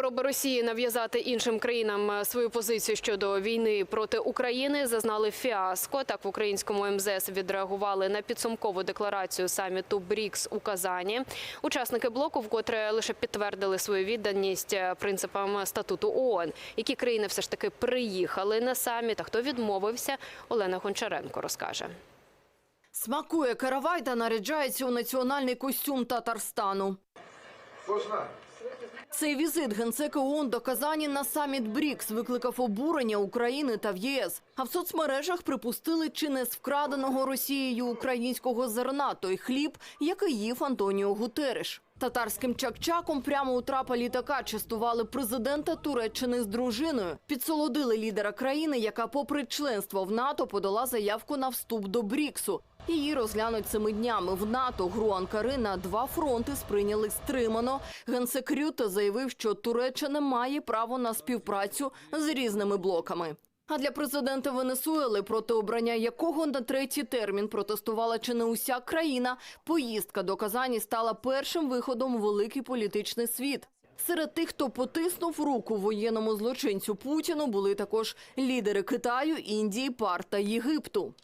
Спроби Росії нав'язати іншим країнам е, свою позицію щодо війни проти України зазнали фіаско. Так в українському МЗС відреагували на підсумкову декларацію саміту БРІКС у Казані. Учасники блоку вкотре лише підтвердили свою відданість е, принципам статуту ООН. Які країни все ж таки приїхали на саміт, а хто відмовився, Олена Гончаренко розкаже. Смакує каравай та наряджається у національний костюм Татарстану. Цей візит генсека ООН до Казані на саміт БРІКС викликав обурення України та в ЄС. А в соцмережах припустили чи не з вкраденого Росією українського зерна той хліб, який їв Антоніо Гутереш. Татарським чак-чаком прямо у трапа літака частували президента Туреччини з дружиною. Підсолодили лідера країни, яка, попри членство в НАТО, подала заявку на вступ до БРІКСу. Її розглянуть цими днями. В НАТО гру Анкари на два фронти сприйняли стримано. Генсек Рюте заявив, що Туреччина має право на співпрацю з різними блоками. А для президента Венесуели, проти обрання якого на третій термін протестувала чи не уся країна, поїздка до Казані стала першим виходом у великий політичний світ. Серед тих, хто потиснув руку воєнному злочинцю Путіну, були також лідери Китаю, Індії, ПАР та Єгипту.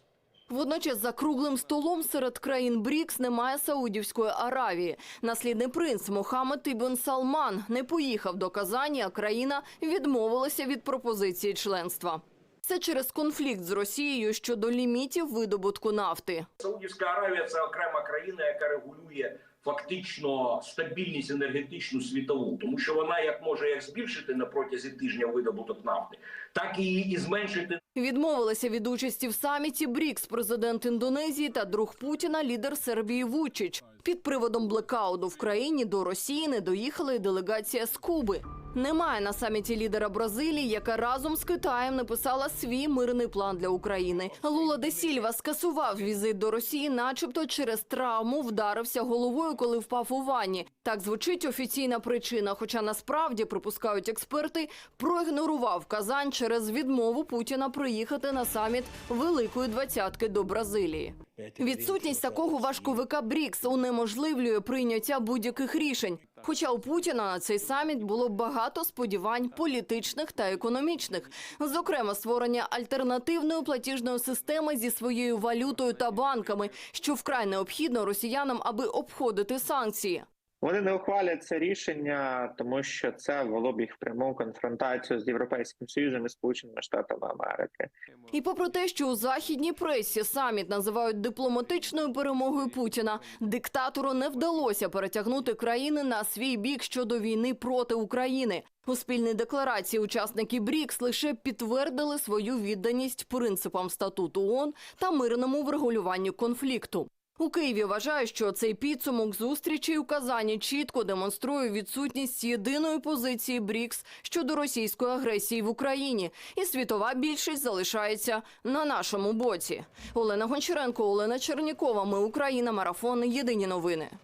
Водночас за круглим столом серед країн БРІКС немає Саудівської Аравії. Наслідний принц Мохаммед Ібн Салман не поїхав до Казані, а країна відмовилася від пропозиції членства. Це через конфлікт з Росією щодо лімітів видобутку нафти. Саудівська Аравія це окрема країна, яка регулює фактично стабільність енергетичну світову, тому що вона як може як збільшити на протязі тижня видобуток нафти, так і, і зменшити Відмовилися від участі в саміті БРІКС президент Індонезії та друг Путіна, лідер Сербії Вучич. Під приводом блекауду в країні до Росії не доїхала і делегація з Куби. Немає на саміті лідера Бразилії, яка разом з Китаєм написала свій мирний план для України. Лула де Сільва скасував візит до Росії, начебто через травму вдарився головою, коли впав у ванні. Так звучить офіційна причина. Хоча насправді припускають експерти, проігнорував Казань через відмову Путіна приїхати на саміт Великої двадцятки до Бразилії. Відсутність такого важковика БРІКС унеможливлює прийняття будь-яких рішень. Хоча у Путіна на цей саміт було багато сподівань політичних та економічних, зокрема створення альтернативної платіжної системи зі своєю валютою та банками, що вкрай необхідно росіянам, аби обходити санкції. Вони не ухвалять це рішення, тому що це вело б їх в пряму конфронтацію з європейським союзом і сполученими штатами Америки. І попри те, що у західній пресі саміт називають дипломатичною перемогою Путіна, диктатору не вдалося перетягнути країни на свій бік щодо війни проти України. У спільній декларації учасники БРІКС лише підтвердили свою відданість принципам статуту ООН та мирному врегулюванню конфлікту. У Києві вважають, що цей підсумок зустрічі у Казані чітко демонструє відсутність єдиної позиції БРІКС щодо російської агресії в Україні, і світова більшість залишається на нашому боці. Олена Гончаренко, Олена Чернікова. Ми Україна. Марафон. Єдині новини.